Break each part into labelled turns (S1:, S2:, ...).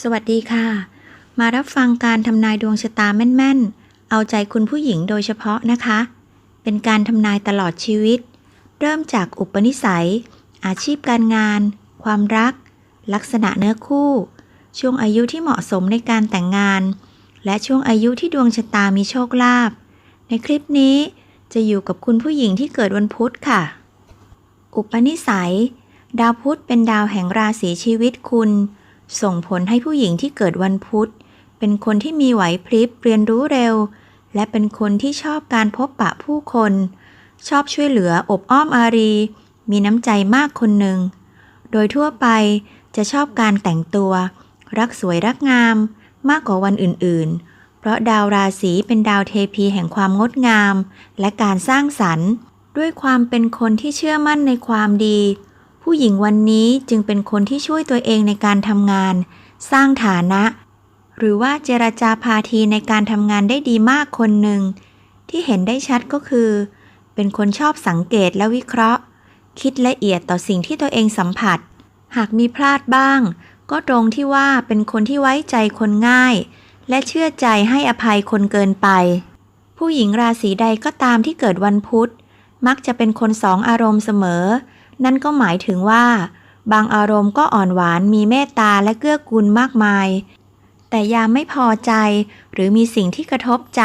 S1: สวัสดีค่ะ มารับฟังการทำนายดวงชะตาแม่น ๆ เอาใจคุณผู้หญิงโดยเฉพาะนะคะ เป็นการทำนายตลอดชีวิต เริ่มจากอุปนิสัย อาชีพการงาน ความรัก ลักษณะเนื้อคู่ ช่วงอายุที่เหมาะสมในการแต่งงาน และช่วงอายุที่ดวงชะตามีโชคลาภ ในคลิปนี้จะอยู่กับคุณผู้หญิงที่เกิดวันพุธค่ะ อุปนิสัย ดาวพุธเป็นดาวแห่งราศีชีวิตคุณ ส่งผลให้ผู้หญิงที่เกิดวันพุธ เป็นคนที่มีไหวพริบเรียนรู้เร็ว และเป็นคนที่ชอบการพบปะผู้คน ชอบช่วยเหลืออบอ้อมอารี มีน้ำใจมากคนหนึ่ง โดยทั่วไปจะชอบการแต่งตัว รักสวยรักงาม มากกว่าวันอื่นๆ เพราะดาวราศีเป็นดาวเทพีแห่งความงดงาม และการสร้างสรรค์ ด้วยความเป็นคนที่เชื่อมั่นในความดี ผู้หญิงวันนี้จึงเป็นคนที่ช่วยตัวเองในการทำงาน สร้างฐานะ หรือว่าเจรจาพาทีในการทำงานได้ดีมากคนหนึ่ง ที่เห็นได้ชัดก็คือ เป็นคนชอบสังเกตและวิเคราะห์ คิดละเอียดต่อสิ่งที่ตัวเองสัมผัส หากมีพลาดบ้าง ก็ตรงที่ว่าเป็นคนที่ไว้ใจคนง่าย และเชื่อใจให้อภัยคนเกินไป ผู้หญิงราศีใดก็ตามที่เกิดวันพุธ มักจะเป็นคนสองอารมณ์เสมอ นั่นก็หมายถึงว่า บางอารมณ์ก็อ่อนหวานมีเมตตาและเกื้อกูลมากมาย แต่ยามไม่พอใจ หรือมีสิ่งที่กระทบใจ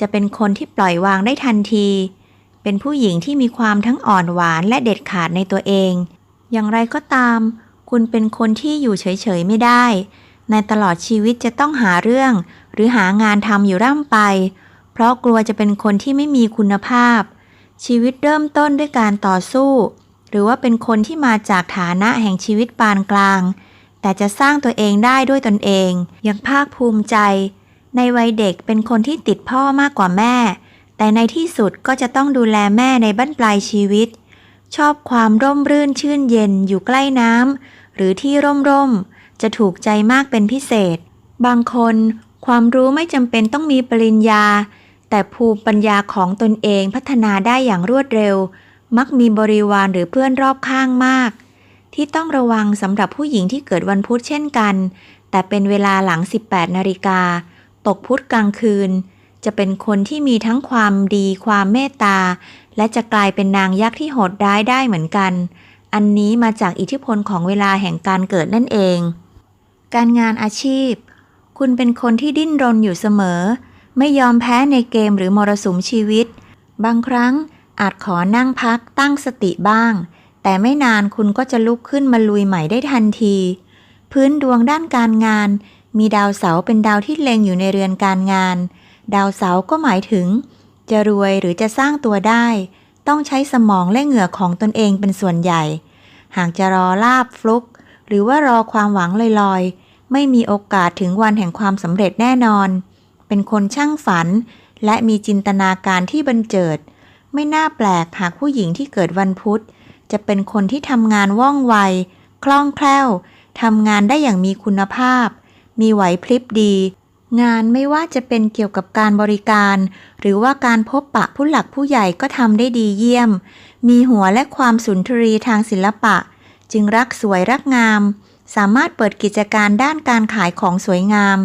S1: จะเป็นคนที่ปล่อยวางได้ทันที เป็นผู้หญิงที่มีความทั้งอ่อนหวานและเด็ดขาดในตัวเอง อย่างไรก็ตาม คุณเป็นคนที่อยู่เฉยๆไม่ได้ ในตลอดชีวิตจะต้องหาเรื่อง หรือหางานทำอยู่ร่ำไป เพราะกลัวจะเป็นคนที่ไม่มีคุณภาพชีวิตเริ่มต้นด้วยการต่อสู้ หรือว่าเป็นคนที่มาจากฐานะแห่งชีวิตปานกลาง แต่จะสร้างตัวเองได้ด้วยตนเองอย่างภาคภูมิใจ ในวัยเด็กเป็นคนที่ติดพ่อมากกว่าแม่ แต่ในที่สุดก็จะต้องดูแลแม่ในบั้นปลายชีวิต ชอบความร่มรื่นชื่นเย็นอยู่ใกล้น้ำหรือที่ร่มร่มจะถูกใจมากเป็นพิเศษ บางคนความรู้ไม่จำเป็นต้องมีปริญญา แต่ภูมิปัญญาของตนเองพัฒนาได้อย่างรวดเร็ว มักมีบริวารหรือเพื่อนรอบข้างมาก ที่ต้องระวังสำหรับผู้หญิงที่เกิดวันพุธเช่นกัน แต่เป็นเวลาหลัง 18 นาฬิกา ตกพุธกลางคืน จะเป็นคนที่มีทั้งความดี ความเมตตา และจะกลายเป็นนางยักษ์ที่โหดร้ายได้เหมือนกัน อันนี้มาจากอิทธิพลของเวลาแห่งการเกิดนั่นเอง การงานอาชีพ คุณเป็นคนที่ดิ้นรนอยู่เสมอ ไม่ยอมแพ้ในเกมหรือมรสุมชีวิต บางครั้ง อาจขอนั่งพักตั้งสติบ้าง แต่ไม่นานคุณก็จะลุกขึ้นมาลุยใหม่ได้ทันที พื้นดวงด้านการงาน มีดาวเสาเป็นดาวที่เล็งอยู่ในเรือนการงาน ดาวเสาก็หมายถึง จะรวยหรือจะสร้างตัวได้ ต้องใช้สมองและเหงื่อของตนเองเป็นส่วนใหญ่ หากจะรอลาบฟลุก หรือว่ารอความหวังลอยๆ ไม่มีโอกาสถึงวันแห่งความสำเร็จแน่นอน เป็นคนช่างฝัน และมีจินตนาการที่บันเจิด ไม่น่าแปลกหากผู้หญิงที่เกิดวันพุธ จะเป็นคนที่ทำงานว่องไว คล่องแคล่วทำงานได้อย่างมีคุณภาพ มีไหวพริบดี งานไม่ว่าจะเป็นเกี่ยวกับการบริการ หรือว่าการพบปะผู้หลักผู้ใหญ่ก็ทำได้ดีเยี่ยม มีหัวและความสุนทรีทางศิลปะ จึงรักสวยรักงาม สามารถเปิดกิจการด้านการขายของสวยงาม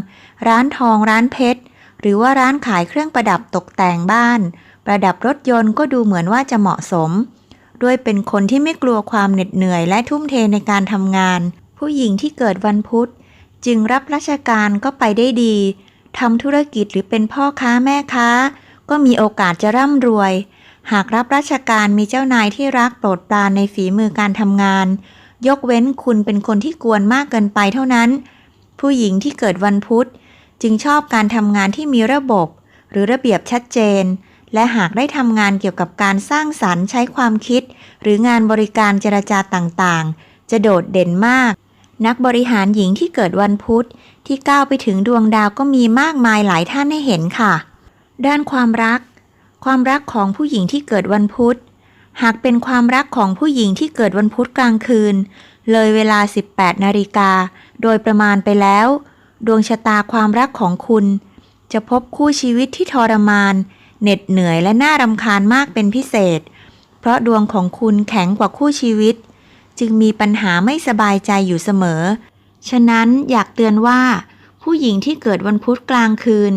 S1: ร้านทองร้านเพชร หรือว่าร้านขายเครื่องประดับตกแต่งบ้าน ประดับรถยนต์ก็ดูเหมือนว่าจะเหมาะสม ด้วยเป็นคนที่ไม่กลัวความเหน็ดเหนื่อยและทุ่มเทในการทำงาน ผู้หญิงที่เกิดวันพุธ จึงรับราชการก็ไปได้ดีทำธุรกิจหรือเป็นพ่อค้าแม่ค้า ก็มีโอกาสจะร่ำรวย หากรับราชการมีเจ้านายที่รักโปรดปรานในฝีมือการทำงาน ยกเว้นคุณเป็นคนที่กวนมากเกินไปเท่านั้น ผู้หญิงที่เกิดวันพุธ จึงชอบการทำงานที่มีระบบ หรือระเบียบชัดเจน และหากได้ทำงานเกี่ยวกับการสร้างสรรค์ใช้ความคิด หรืองานบริการเจรจาต่างๆ จะโดดเด่นมาก นักบริหารหญิงที่เกิดวันพุธที่ก้าวไปถึงดวงดาวก็มีมากมายหลายท่านให้เห็นค่ะ ด้านความรัก ความรักของผู้หญิงที่เกิดวันพุธ หากเป็นความรักของผู้หญิงที่เกิดวันพุธกลางคืน เลยเวลา 18 นาฬิกา โดยประมาณไปแล้ว ดวงชะตาความรักของคุณ จะพบคู่ชีวิตที่ทรมาน เหน็ดเหนื่อยและน่ารำคาญมากเป็นพิเศษ เพราะดวงของคุณแข็งกว่าคู่ชีวิต จึงมีปัญหาไม่สบายใจอยู่เสมอ ฉะนั้นอยากเตือนว่า ผู้หญิงที่เกิดวันพุธกลางคืน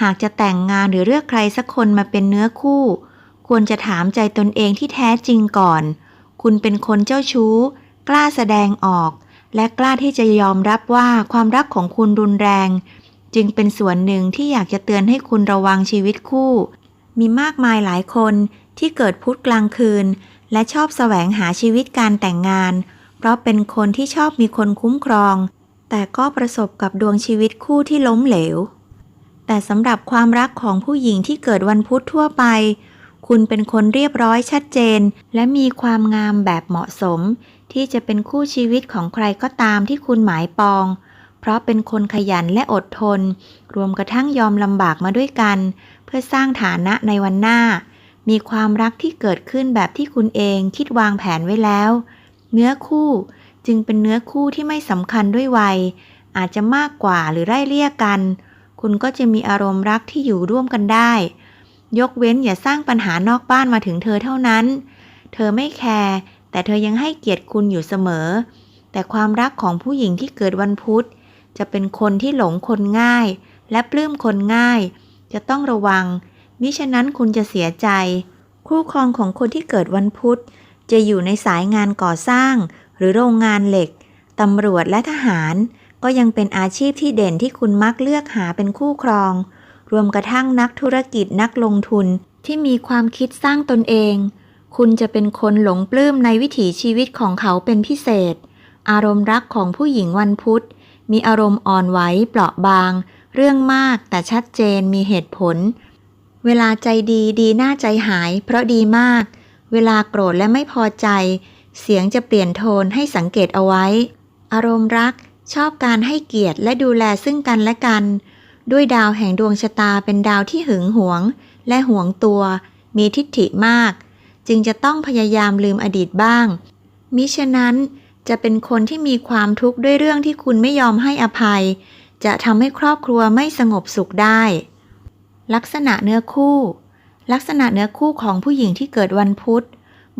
S1: หากจะแต่งงานหรือเลือกใครสักคนมาเป็นเนื้อคู่ ควรจะถามใจตนเองที่แท้จริงก่อน คุณเป็นคนเจ้าชู้ กล้าแสดงออก และกล้าที่จะยอมรับว่าความรักของคุณรุนแรง จึงเป็นส่วนหนึ่งที่อยากจะเตือนให้คุณระวังชีวิตคู่ มีมากมายหลายคนที่เกิดพุธกลางคืน และชอบแสวงหาชีวิตการแต่งงาน เพราะเป็นคนที่ชอบมีคนคุ้มครอง แต่ก็ประสบกับดวงชีวิตคู่ที่ล้มเหลว แต่สำหรับความรักของผู้หญิงที่เกิดวันพุธทั่วไป คุณเป็นคนเรียบร้อยชัดเจน และมีความงามแบบเหมาะสม ที่จะเป็นคู่ชีวิตของใครก็ตามที่คุณหมายปอง เพราะเป็นคนขยันและอดทน รวมกระทั่งยอมลำบากมาด้วยกัน เพื่อสร้างฐานะในวันหน้า มีความรักที่เกิดขึ้นแบบที่คุณเองคิดวางแผนไว้แล้ว เนื้อคู่จึงเป็นเนื้อคู่ที่ไม่สำคัญด้วยวัย อาจจะมากกว่าหรือไล่เลี่ยกัน คุณก็จะมีอารมณ์รักที่อยู่ร่วมกันได้ ยกเว้นอย่าสร้างปัญหานอกบ้านมาถึงเธอเท่านั้น เธอไม่แคร์แต่เธอยังให้เกียรติคุณอยู่เสมอ แต่ความรักของผู้หญิงที่เกิดวันพุธ จะเป็นคนที่หลงคนง่าย และปลื้มคนง่าย จะต้องระวัง มิฉะนั้นคุณจะเสียใจ คู่ครองของคนที่เกิดวันพุธ จะอยู่ในสายงานก่อสร้าง หรือโรงงานเหล็ก ตำรวจและทหาร ก็ยังเป็นอาชีพที่เด่นที่คุณมักเลือกหาเป็นคู่ครอง รวมกระทั่งนักธุรกิจนักลงทุนที่มีความคิดสร้างตนเอง คุณจะเป็นคนหลงปลื้มในวิถีชีวิตของเขาเป็นพิเศษ อารมณ์รักของผู้หญิงวันพุธ มีอารมณ์อ่อนไหวเปราะบาง เรื่องมากแต่ชัดเจนมีเหตุผล เวลาใจดีดีหน้าใจหาย เพราะดีมาก เวลาโกรธและไม่พอใจ เสียงจะเปลี่ยนโทนให้สังเกตเอาไว้ อารมณ์รักชอบการให้เกียรติและดูแลซึ่งกันและกัน ด้วยดาวแห่งดวงชะตาเป็นดาวที่หึงหวง และหวงตัว มีทิฏฐิมาก จึงจะต้องพยายามลืมอดีตบ้าง มิฉะนั้น จะเป็นคนที่มีความทุกข์ด้วยเรื่องที่คุณไม่ยอมให้อภัย จะทำให้ครอบครัวไม่สงบสุขได้ ลักษณะเนื้อคู่ ลักษณะเนื้อคู่ของผู้หญิงที่เกิดวันพุธ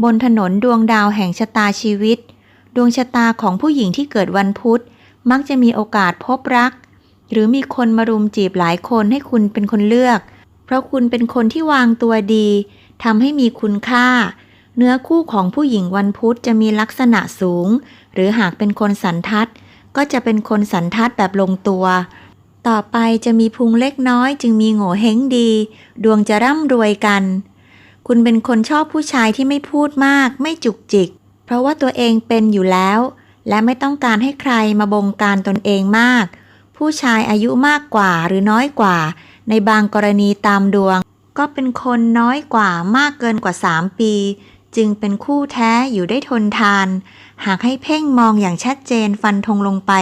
S1: บนถนนดวงดาวแห่งชะตาชีวิต ดวงชะตาของผู้หญิงที่เกิดวันพุธ มักจะมีโอกาสพบรัก หรือมีคนมารุมจีบหลายคนให้คุณเป็นคนเลือก เพราะคุณเป็นคนที่วางตัวดีทำให้มีคุณค่า เนื้อคู่ของผู้หญิงวันพุธจะมีลักษณะสูง หรือหากเป็นคนสันทัด ก็จะเป็นคนสันทัดแบบลงตัว ต่อไปจะมีพุงเล็กน้อย จึงมีโง่เฮงดี ดวงจะร่ำรวยกัน คุณเป็นคนชอบผู้ชายที่ไม่พูดมาก ไม่จุกจิก เพราะว่าตัวเองเป็นอยู่แล้ว และไม่ต้องการให้ใครมาบงการตนเองมาก ผู้ชายอายุมากกว่าหรือน้อยกว่า ในบางกรณีตามดวง ก็เป็นคนน้อยกว่ามากเกินกว่า 3 ปี จึงเป็นคู่แท้อยู่ได้ทนทาน หากให้เพ่งมองอย่างชัดเจนฟันธงลงไป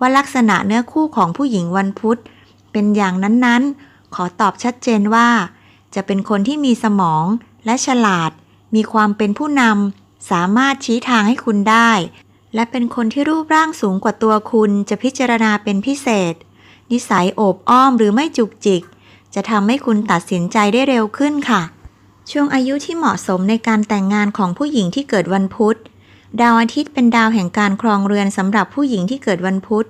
S1: ว่าลักษณะเนื้อคู่ของผู้หญิงวันพุธ เป็นอย่างนั้นๆ ขอตอบชัดเจนว่า จะเป็นคนที่มีสมองและฉลาด มีความเป็นผู้นำสามารถชี้ทางให้คุณได้ และเป็นคนที่รูปร่างสูงกว่าตัวคุณจะพิจารณาเป็นพิเศษ นิสัยโอบอ้อมหรือไม่จุกจิก จะทำให้คุณตัดสินใจได้เร็วขึ้นค่ะ ช่วงอายุที่เหมาะสมในการแต่งงานของผู้หญิงที่เกิดวันพุธ ดาวอาทิตย์เป็นดาวแห่งการครองเรือนสำหรับผู้หญิงที่เกิดวันพุธ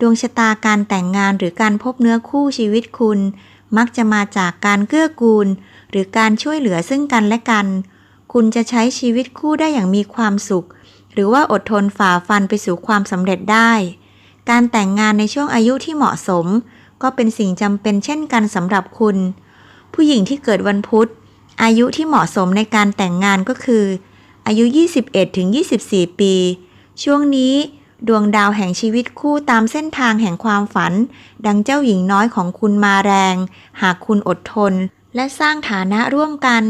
S1: ดวงชะตาการแต่งงานหรือการพบเนื้อคู่ชีวิตคุณ มักจะมาจากการเกื้อกูล หรือการช่วยเหลือซึ่งกันและกัน คุณจะใช้ชีวิตคู่ได้อย่างมีความสุข หรือว่าอดทนฝ่าฟันไปสู่ความสำเร็จได้ การแต่งงานในช่วงอายุที่เหมาะสม ก็เป็นสิ่งจำเป็นเช่นกันสำหรับคุณ ผู้หญิงที่เกิดวันพุธ อายุที่เหมาะสมในการแต่งงานก็คือ อายุ 21ถึง24 ปี ช่วงนี้ดวงดาวแห่งชีวิตคู่ตามเส้นทางแห่งความฝัน ดังเจ้าหญิงน้อยของคุณมาแรง หากคุณอดทน และสร้างฐานะร่วมกัน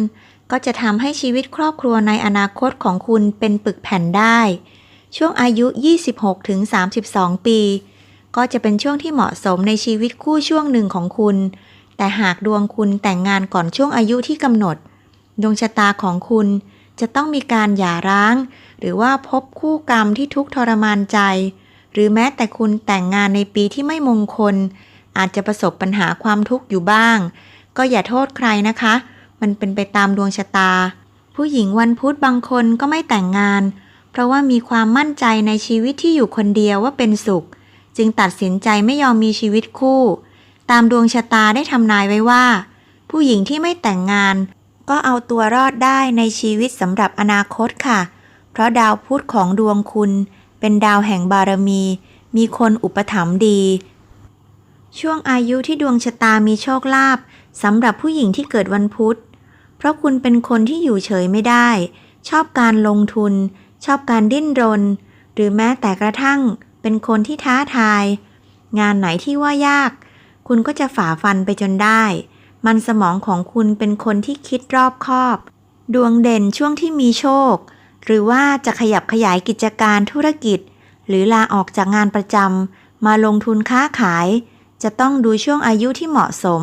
S1: ก็จะทำให้ชีวิตครอบครัวในอนาคตของคุณเป็นปึกแผ่นได้ ช่วงอายุ 26ถึง32 ปี ก็จะเป็นช่วงที่เหมาะสมในชีวิตคู่ช่วงหนึ่งของคุณ แต่หากดวงคุณแต่งงานก่อนช่วงอายุที่กำหนด ดวงชะตาของคุณจะต้องมีการหย่าร้าง หรือว่าพบคู่กรรมที่ทุกทรมานใจ หรือแม้แต่คุณแต่งงานในปีที่ไม่มงคล อาจจะประสบปัญหาความทุกข์อยู่บ้าง ก็อย่าโทษใครนะคะ มันเป็นไปตามดวงชะตา ผู้หญิงวันพุธบางคนก็ไม่แต่งงาน เพราะว่ามีความมั่นใจในชีวิตที่อยู่คนเดียวว่าเป็นสุข จึงตัดสินใจไม่ยอมมีชีวิตคู่ ตามดวงชะตาได้ทำนายไว้ว่า ผู้หญิงที่ไม่แต่งงาน ก็เอาตัวรอดได้ในชีวิตสำหรับอนาคตค่ะ เพราะดาวพุธของดวงคุณ เป็นดาวแห่งบารมี มีคนอุปถัมภ์ดี ช่วงอายุที่ดวงชะตามีโชคลาภสำหรับผู้หญิงที่เกิดวันพุธ เพราะคุณเป็นคนที่อยู่เฉยไม่ได้ ชอบการลงทุน ชอบการดิ้นรน หรือแม้แต่กระทั่ง เป็นคนที่ท้าทาย งานไหนที่ว่ายาก คุณก็จะฝ่าฟันไปจนได้ มันสมองของคุณเป็นคนที่คิดรอบคอบ ดวงเด่นช่วงที่มีโชค หรือว่าจะขยับขยายกิจการธุรกิจ หรือลาออกจากงานประจำมาลงทุนค้าขาย จะต้องดูช่วงอายุที่เหมาะสม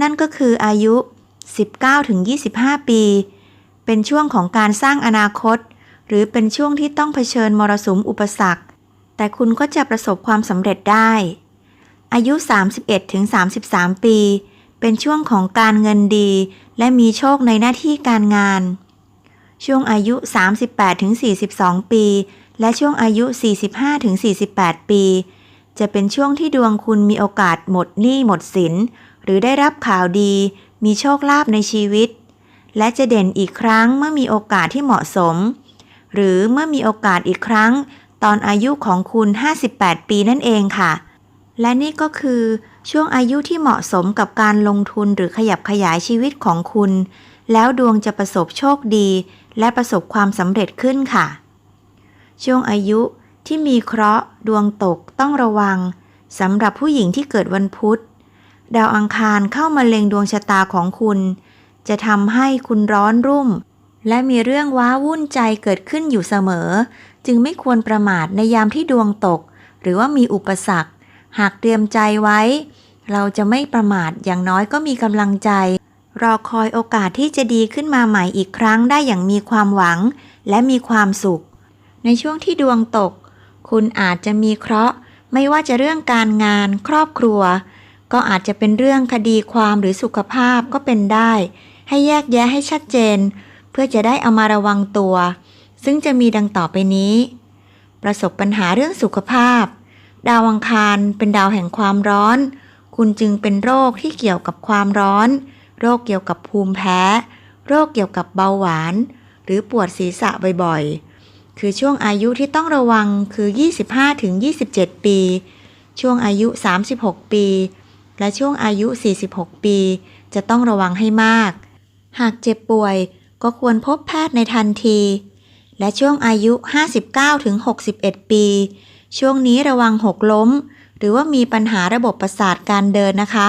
S1: นั่นก็คืออายุ 19-25 ปี เป็นช่วงของการสร้างอนาคต หรือเป็นช่วงที่ต้องเผชิญมรสุมอุปสรรค แต่คุณก็จะประสบความสำเร็จได้ อายุ 31-33 ปี เป็นช่วงของการเงินดี และมีโชคในหน้าที่การงาน ช่วงอายุ 38-42 ปี และช่วงอายุ 45-48 ปี จะเป็นช่วงที่ดวงคุณมีโอกาสหมดหนี้หมดสิน หรือได้รับข่าวดี มีโชคลาภในชีวิต และจะเด่นอีกครั้งเมื่อมีโอกาสที่เหมาะสม หรือเมื่อมีโอกาสอีกครั้ง ตอนอายุของคุณ 58 ปีนั่นเองค่ะ และนี่ก็คือช่วงอายุที่เหมาะสมกับการลงทุนหรือขยับขยายชีวิตของคุณ แล้วดวงจะประสบโชคดี และประสบความสำเร็จขึ้นค่ะ ช่วงอายุที่มีเคราะห์ดวงตกต้องระวังสำหรับผู้หญิงที่เกิดวันพุธ ดาวอังคารเข้ามาเล็งดวงชะตาของคุณ จะทำให้คุณร้อนรุ่ม และมีเรื่องว้าวุ่นใจเกิดขึ้นอยู่เสมอ จึงไม่ควรประมาทในยามที่ดวงตก หรือว่ามีอุปสรรค หากเตรียมใจไว้ เราจะไม่ประมาทอย่างน้อยก็มีกำลังใจ รอคอยโอกาสที่จะดีขึ้นมาใหม่อีกครั้งได้อย่างมีความหวัง และมีความสุข ในช่วงที่ดวงตก คุณอาจจะมีเคราะห์ไม่ว่าจะเรื่องการงานครอบครัว ก็อาจจะเป็นเรื่องคดีความหรือสุขภาพก็เป็นได้ ให้แยกแยะให้ชัดเจน เพื่อจะได้เอามาระวังตัว ซึ่งจะมีดังต่อไปนี้ ประสบปัญหาเรื่องสุขภาพ ดาวอังคารเป็นดาวแห่งความร้อน คุณจึงเป็นโรคที่เกี่ยวกับความร้อน โรคเกี่ยวกับภูมิแพ้ โรคเกี่ยวกับเบาหวาน หรือปวดศีรษะบ่อยๆ คือช่วงอายุที่ต้องระวังคือ 25-27 ปี ช่วงอายุ 36 ปี และช่วงอายุ 46 ปี จะต้องระวังให้มาก หากเจ็บป่วยก็ควรพบแพทย์ในทันที และช่วงอายุ 59-61 ปี ช่วงนี้ระวังหกล้ม หรือว่ามีปัญหาระบบประสาทการเดินนะคะ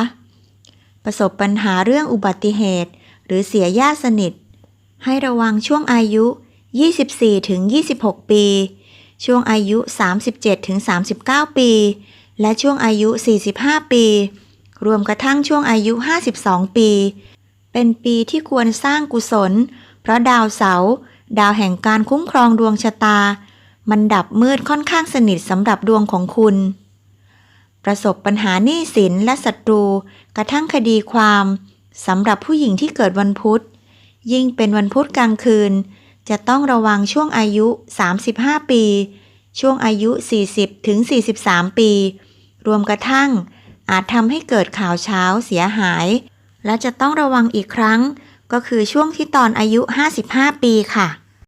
S1: ประสบปัญหาเรื่องอุบัติเหตุ หรือเสียญาติสนิท ให้ระวังช่วงอายุ 24-26 ปี ช่วงอายุ 37-39 ปี และช่วงอายุ 45 ปี รวมกระทั่งช่วงอายุ 52 ปี เป็นปีที่ควรสร้างกุศล เพราะดาวเสาร์ดาวแห่งการคุ้มครองดวงชะตา มันดับมืดค่อนข้างสนิทสำหรับดวงของคุณ ประสบปัญหาหนี้สินและศัตรูกระทั่งคดีความสำหรับผู้หญิงที่เกิดวันพุธ ยิ่งเป็นวันพุธกลางคืน จะต้องระวังช่วงอายุ 35 ปี ช่วงอายุ 40 ถึง 43 ปี รวมกระทั่ง อาจทำให้เกิดข่าวเช้าเสียหาย และจะต้องระวังอีกครั้ง ก็คือช่วงที่ตอนอายุ 55 ปีค่ะ